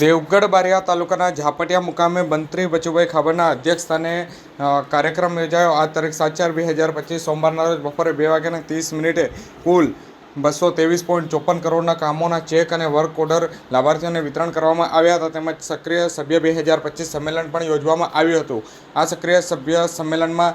દેવગઢ બારિયા તાલુકાના ઝાપટિયા મુકામે મંત્રી બચુભાઈ ખાબરના અધ્યક્ષસ્થાને કાર્યક્રમ યોજાયો. આ તારીખ સાત ચાર બે હજાર પચીસ સોમવારના રોજ બપોરે બે વાગ્યાના ત્રીસ મિનિટે કુલ બસો ત્રેવીસ પોઈન્ટ ચોપન કરોડના કામોના ચેક અને વર્ક ઓર્ડર લાભાર્થીઓને વિતરણ કરવામાં આવ્યા હતા. તેમજ સક્રિય સભ્ય બે હજાર પચીસ સંમેલન પણ યોજવામાં આવ્યું હતું. આ સક્રિય સભ્ય સંમેલનમાં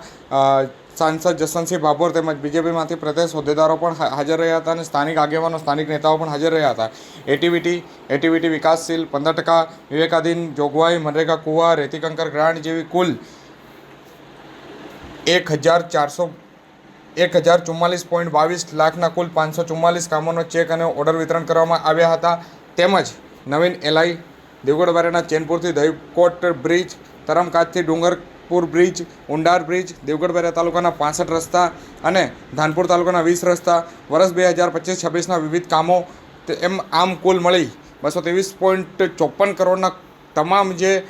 સાંસદ જસવંતસિંહ ભાભોર તેમજ બીજેપીમાંથી પ્રદેશ હોદ્દેદારો પણ હાજર રહ્યા હતા અને સ્થાનિક આગેવાનો, સ્થાનિક નેતાઓ પણ હાજર રહ્યા હતા. એટીવીટી એટીવીટી વિકાસશીલ પંદર ટકા, વિવેકાધીન જોગવાઈ, મનરેગા કુવા રેતી કંકર ગ્રાન્ટ જેવી કુલ એક હજાર ચારસો એક હજાર ચુમ્માલીસ પોઈન્ટ બાવીસ લાખના કુલ પાંચસો ચુમ્માલીસ કામોનો ચેક અને ઓર્ડર વિતરણ કરવામાં આવ્યા હતા. તેમજ નવીન એલઆઈ દેવગઢ બારેના ચેનપુરથી દહીકોટ બ્રિજ, તરમકાજથી ડુંગરપુર બ્રિજ ઉંડાર બ્રિજ દેવગઢ બારિયા તાલુકાના પાસઠ રસ્તા અને ધાનપુર તાલુકાના વીસ રસ્તા, વર્ષ બે હજાર પચીસ છવ્વીસના વિવિધ કામો એમ આમ કુલ મળી બસો ત્રેવીસ પોઈન્ટ ચોપન કરોડના તમામ જે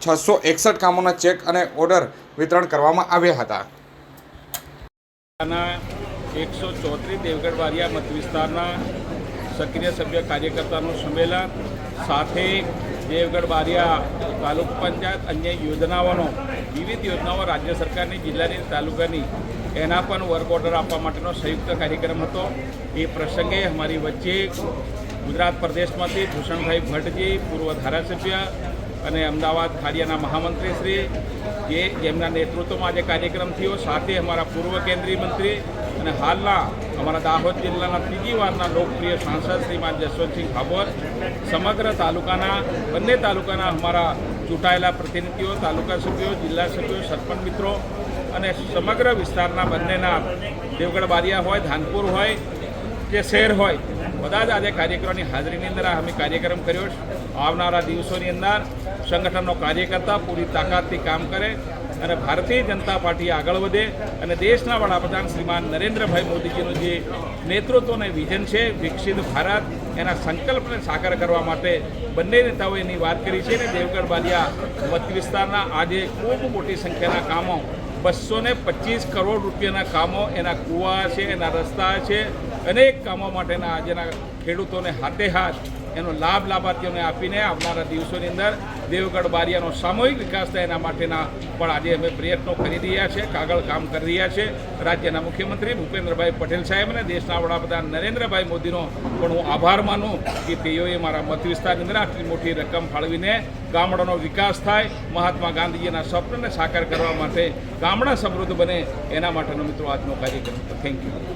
છસો એકસઠ કામોના ચેક અને ઓર્ડર વિતરણ કરવામાં આવ્યા હતા. ના એકસો ચોત્રીસ દેવગઢ વારિયા મતવિસ્તારના સક્રિય સભ્ય કાર્યકર્તાનું સંમેલન, સાથે દેવગઢ બારિયા તાલુકા પંચાયત અન્ય યોજનાઓનો, વિવિધ યોજનાઓ રાજ્ય સરકારની, જિલ્લાની, તાલુકાની, એના પણ વર્ક ઓર્ડર આપવા માટેનો સંયુક્ત કાર્યક્રમ હતો. એ પ્રસંગે અમારી વચ્ચે ગુજરાત પ્રદેશમાંથી ભૂષણભાઈ ભટ્ટજી, પૂર્વ ધારાસભ્ય અને અમદાવાદ ખાડિયાના મહામંત્રી શ્રી જે જેમના નેતૃત્વમાં આજે કાર્યક્રમ થયો, સાથે અમારા પૂર્વ કેન્દ્રીય મંત્રી અને હાલના અમારા દાહોદ જિલ્લાના ત્રીજી વારના લોકપ્રિય સાંસદ શ્રીમાન જસવંતસિંહ ભાભોર, સમગ્ર તાલુકાના, બંને તાલુકાના અમારા ચૂંટાયેલા પ્રતિનિધિઓ, તાલુકા સભ્યો, જિલ્લા સભ્યો, સરપંચ મિત્રો અને સમગ્ર વિસ્તારના બંનેના દેવગઢ બારિયા હોય, ધાનપુર હોય કે શહેર હોય બધા જ આજે કાર્યક્રમની હાજરીની અંદર અમે કાર્યક્રમ કર્યો છે. આવનારા દિવસોની અંદર સંગઠનનો કાર્યકર્તા પૂરી તાકાતથી કામ કરે અને ભારતીય જનતા પાર્ટી આગળ વધે અને દેશના વડાપ્રધાન શ્રીમાન નરેન્દ્રભાઈ મોદીજીનું જે નેતૃત્વ અને વિઝન છે, વિકસિત ભારત, એના સંકલ્પને સાકાર કરવા માટે બંને નેતાઓએ એની વાત કરી છે અને દેવગઢ બાલિયા મત વિસ્તારના આજે ખૂબ મોટી સંખ્યાના કામો બસો ને પચીસ કરોડ રૂપિયાના કામો એના કૂવા છે, એના રસ્તા છે, અનેક કામો માટેના આજેના ખેડૂતોને હાથે હાથ એનો લાભ લાભાર્થીઓને આપીને આવનારા દિવસોની અંદર દેવગઢ બારિયાનો સામૂહિક વિકાસ થાય એના માટેના પણ આજે અમે પ્રયત્નો કરી રહ્યા છે, કાગળ કામ કરી રહ્યા છે. રાજ્યના મુખ્યમંત્રી ભૂપેન્દ્રભાઈ પટેલ સાહેબ અને દેશના વડાપ્રધાન નરેન્દ્રભાઈ મોદીનો પણ હું આભાર માનું કે તેઓએ મારા મત વિસ્તારની અંદર આટલી મોટી રકમ ફાળવીને ગામડાનો વિકાસ થાય, મહાત્મા ગાંધીજીના સ્વપ્નને સાકાર કરવા માટે ગામડા સમૃદ્ધ બને, એના માટેનો મિત્રો આજનો કાર્યક્રમ. Thank you